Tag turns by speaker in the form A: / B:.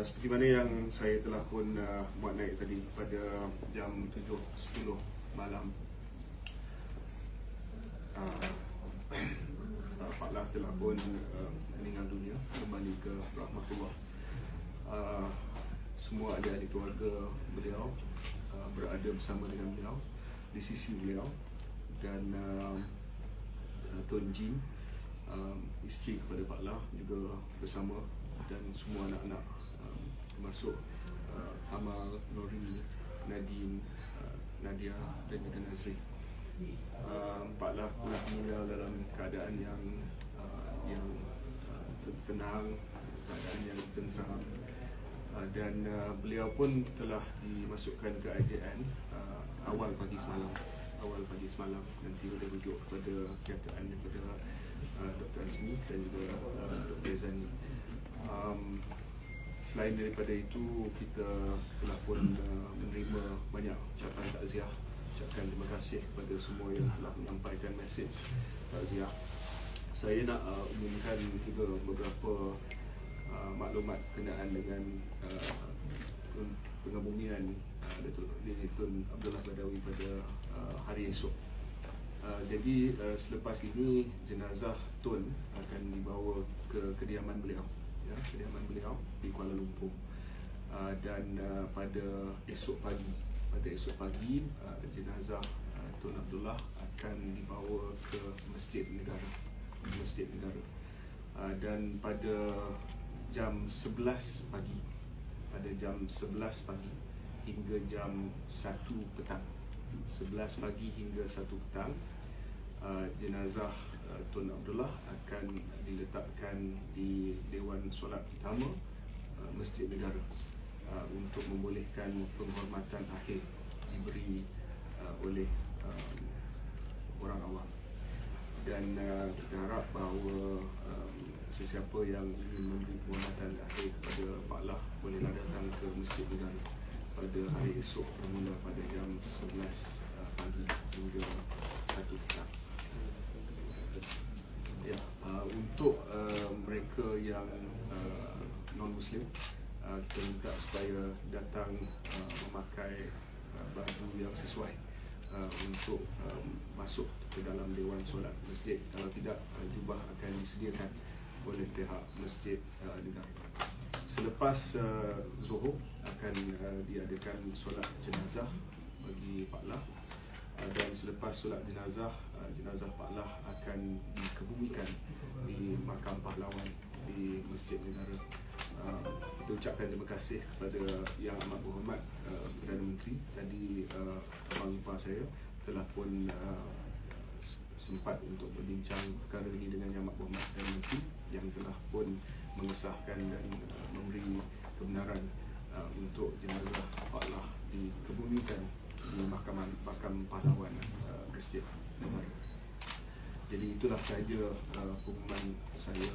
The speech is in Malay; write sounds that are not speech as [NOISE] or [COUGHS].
A: Uh, seperti mana yang saya telah pun uh, muat naik tadi pada jam 7.10 malam. [COUGHS] Uh, uh, Pak Lah telah pun uh, meninggal dunia kembali ke rahmatullah. Uh, semua ahli-ahli keluarga beliau uh, berada bersama dengan beliau di sisi beliau. Dan uh, uh, Tuan Jin um, isteri kepada Pak Lah juga bersama dan semua anak-anak um, termasuk uh, Amal, Nori, Nadine, uh, Nadia dan juga Nazri. Uh, Pak Lah telah meninggal dalam keadaan yang uh, yang uh, tenang, keadaan yang tenteram uh, dan uh, beliau pun telah dimasukkan ke IJN uh, awal pagi semalam awal pagi semalam nanti boleh rujuk kepada kenyataan daripada uh, Dr. Azmi dan juga uh, Dr. Zani um, selain daripada itu kita telah pun uh, menerima banyak ucapan takziah ucapkan terima kasih kepada semua yang telah menyampaikan mesej takziah saya nak uh, umumkan juga beberapa uh, maklumat kenaan dengan uh, pengabumian uh, Datuk Tun Abdullah Badawi pada uh, hari esok. Uh, jadi uh, selepas ini jenazah Tun akan dibawa ke kediaman beliau ya, kediaman beliau di Kuala Lumpur. Uh, dan uh, pada esok pagi pada esok pagi uh, jenazah uh, Tun Abdullah akan dibawa ke Masjid Negara Masjid Negara. Uh, dan pada jam 11 pagi pada jam 11 pagi hingga jam 1 petang. 11 pagi hingga 1 petang uh, jenazah uh, Tun Abdullah akan diletakkan di Dewan Solat Utama uh, Masjid Negara uh, untuk membolehkan penghormatan akhir diberi uh, oleh uh, orang awam. Dan uh, kita harap bahawa um, sesiapa yang ingin memberi penghormatan akhir kepada Pak Lah bolehlah datang ke Masjid Negara pada hari esok bermula pada jam 11 uh, pagi hingga 1 petang. Ya, uh, untuk uh, mereka yang uh, non-Muslim, uh, kita minta supaya datang uh, memakai uh, baju yang sesuai uh, untuk um, masuk ke dalam Dewan Solat Masjid. Kalau tidak, uh, jubah akan disediakan oleh pihak Masjid uh, Negara. Selepas uh, Zuhur akan uh, diadakan solat jenazah bagi Pak Lah. Uh, dan selepas solat jenazah uh, jenazah Pak Lah akan dikebumikan di makam pahlawan di Masjid Negara uh, kita ucapkan terima kasih kepada yang amat berhormat uh, Perdana Menteri tadi uh, abang ipar saya telah pun uh, sempat untuk berbincang perkara ini dengan yang amat berhormat Perdana Menteri yang telah pun mengesahkan dan uh, memberi kebenaran uh, untuk jenazah Pak Lah dikebumikan di mahkamah makam pahlawan uh, Masjid Negara. Jadi itulah sahaja uh, pengumuman saya